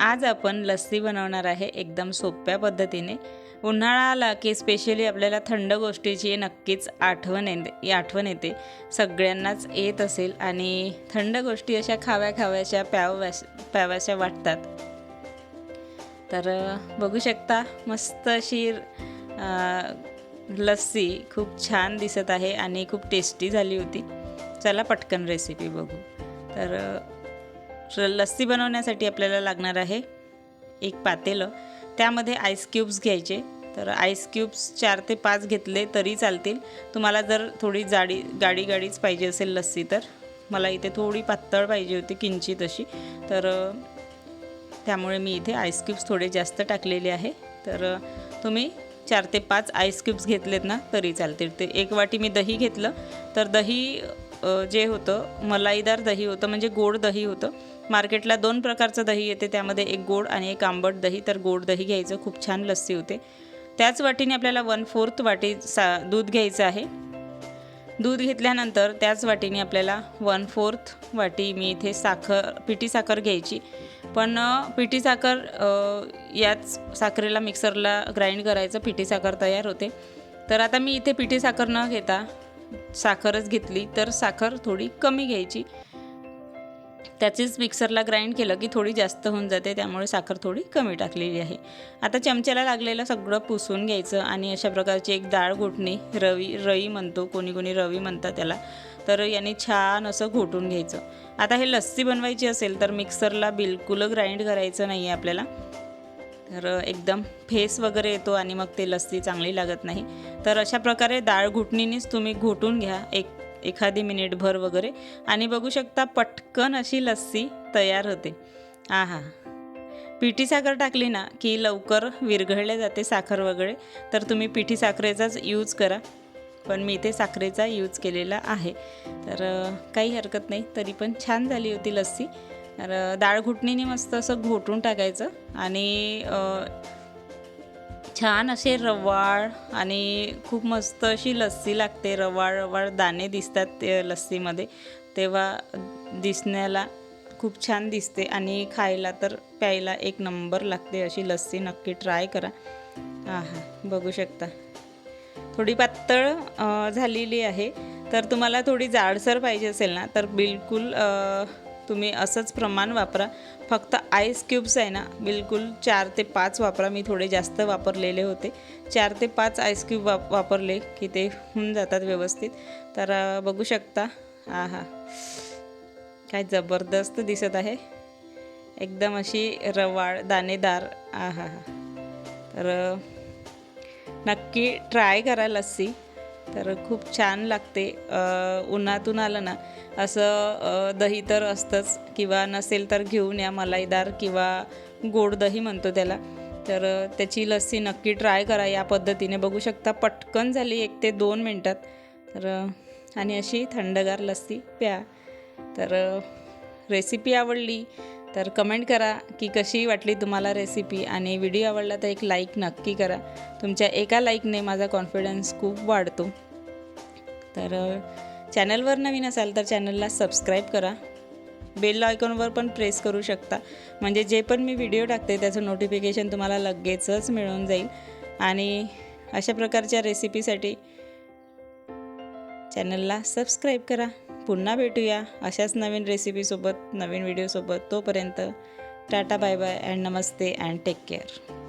आज आपण लस्सी बनवणार आहे एकदम सोप्या पद्धतीने. उन्हाळा आला की स्पेशली आपल्याला थंड गोष्टीची नक्कीच आठवण येते आठवण येते. सगळ्यांनाच येत असेल आणि थंड गोष्टी अशा खाव्या खाव्याच्या प्याव्या प्याव्याशा वाटतात. तर बघू शकता मस्त अशी लस्सी खूप छान दिसत आहे आणि खूप टेस्टी झाली होती. चला पटकन रेसिपी बघू. तर लस्सी बनवण्यासाठी आपल्याला लागणार आहे एक पातेलं. त्यामध्ये आईस क्यूब्स घ्यायचे. तर आईस क्यूब्स चार ते पाच घेतले तरी चालतील. तुम्हाला जर थोडी जाडी गाडी गाडीच पाहिजे असेल लस्सी तर. मला इथे थोडी पातळ पाहिजे होती किंचित अशी. तर त्यामुळे मी इथे आईस क्यूब्स थोडे जास्त टाकलेले आहे. तर तुम्ही चार ते पाच आईस क्यूब्स घेतलेत ना तरी चालतील. ते एक वाटी मी दही घेतलं. तर दही जे होतं मलाईदार दही होतं म्हणजे गोड दही होतं. मार्केटला दोन प्रकारचं दही येते. त्यामध्ये एक गोड आणि एक आंबट दही. तर गोड दही घ्यायचं. खूप छान लस्सी होते. त्याच वाटीने आपल्याला वन फोर्थ वाटी सा दूध घ्यायचं आहे. दूध घेतल्यानंतर त्याच वाटीने आपल्याला वन फोर्थ वाटी मी इथे साखर पिठी साखर घ्यायची. पण पिठी साखर याच साखरेला मिक्सरला ग्राइंड करायचं. पिठी साखर तयार होते. तर आता मी इथे पिठी साखर न घेता साखरच घेतली. तर साखर थोडी कमी घ्यायची. त्याचीच मिक्सरला ग्राइंड केलं की थोडी जास्त होऊन जाते त्यामुळे साखर थोडी कमी टाकलेली आहे. आता चमच्याला लागलेलं सगळं पुसून घ्यायचं आणि अशा प्रकारची एक डाळ घोटणी रवी रई म्हणतो कोणी कोणी रवी म्हणतात त्याला तर याने छान असं घोटून घ्यायचं. आता हे लस्सी बनवायची असेल तर मिक्सरला बिलकुल ग्राइंड करायचं नाही आहे आपल्याला. तर एकदम फेस वगैरे येतो आणि मग ते लस्सी चांगली लागत नाही. तर अशा प्रकारे डाळ घुटणीनेच तुम्ही घोटून घ्या. एक एखादी मिनिटभर वगैरे. आणि बघू शकता पटकन अशी लस्सी तयार होते. आहा. पिठी साखर टाकली ना की लवकर विरघळले जाते साखर वगैरे तर तुम्ही पिठी साखरेचाच यूज करा. पण मी इथे साखरेचा यूज केलेला आहे. तर काही हरकत नाही तरी पण छान झाली होती लस्सी. तर डाळ घुटणीने मस्त असं घोटून टाकायचं. आणि छान असे रवाळ आणि खूप मस्त अशी लस्सी लागते. रवाळ रवाळ दाणे दिसतात ते लस्सीमध्ये. तेव्हा दिसण्याला खूप छान दिसते आणि खायला तर प्यायला एक नंबर लागते अशी लस्सी. नक्की ट्राय करा. हां हां बघू शकता. थोडी पातळ झालेली आहे. तर तुम्हाला थोडी जाडसर पाहिजे असेल ना तर बिलकुल तुम्ही असंच प्रमाण वापरा. फक्त आईस क्यूब्स आहे ना बिलकुल चार ते पाच वापरा. मी थोडे जास्त वापरलेले होते. चार ते पाच आईस क्यूब वाप वापरले की ते होऊन जातात व्यवस्थित. तर बघू शकता. हा हा काय जबरदस्त दिसत आहे. एकदम अशी रवाळ दाणेदार. आ हा हा तर नक्की ट्राय करा लस्सी. तर खूप छान लागते. उन्हातून आलं ना असं दही तर असतंच किंवा नसेल तर घेऊन या मलाईदार किंवा गोड दही म्हणतो त्याला. तर त्याची लस्सी नक्की ट्राय करा या पद्धतीने. बघू शकता पटकन झाली एक ते दोन मिनटात. तर आणि अशी थंडगार लस्सी प्या. तर रेसिपी आवडली तर कमेंट करा की कशी वाटली तुम्हाला रेसिपी आणि व्हिडिओ आवडला तर एक लाईक नक्की करा. तुमच्या एका लाईकने माझा कॉन्फिडन्स खूप वाढतो. तर चॅनलवर नवीन असाल तर चॅनलला सबस्क्राईब करा. बेल आयकॉनवर पण प्रेस करू शकता. म्हणजे जे पण मी व्हिडिओ टाकते त्याचं नोटिफिकेशन तुम्हाला लगेचच मिळून जाईल. आणि अशा प्रकारच्या रेसिपीसाठी चॅनलला सबस्क्राईब करा. पुन्हा भेटूया अशाच नवीन रेसिपीसोबत नवीन व्हिडिओसोबत तोपर्यंत tata bye bye and namaste and take care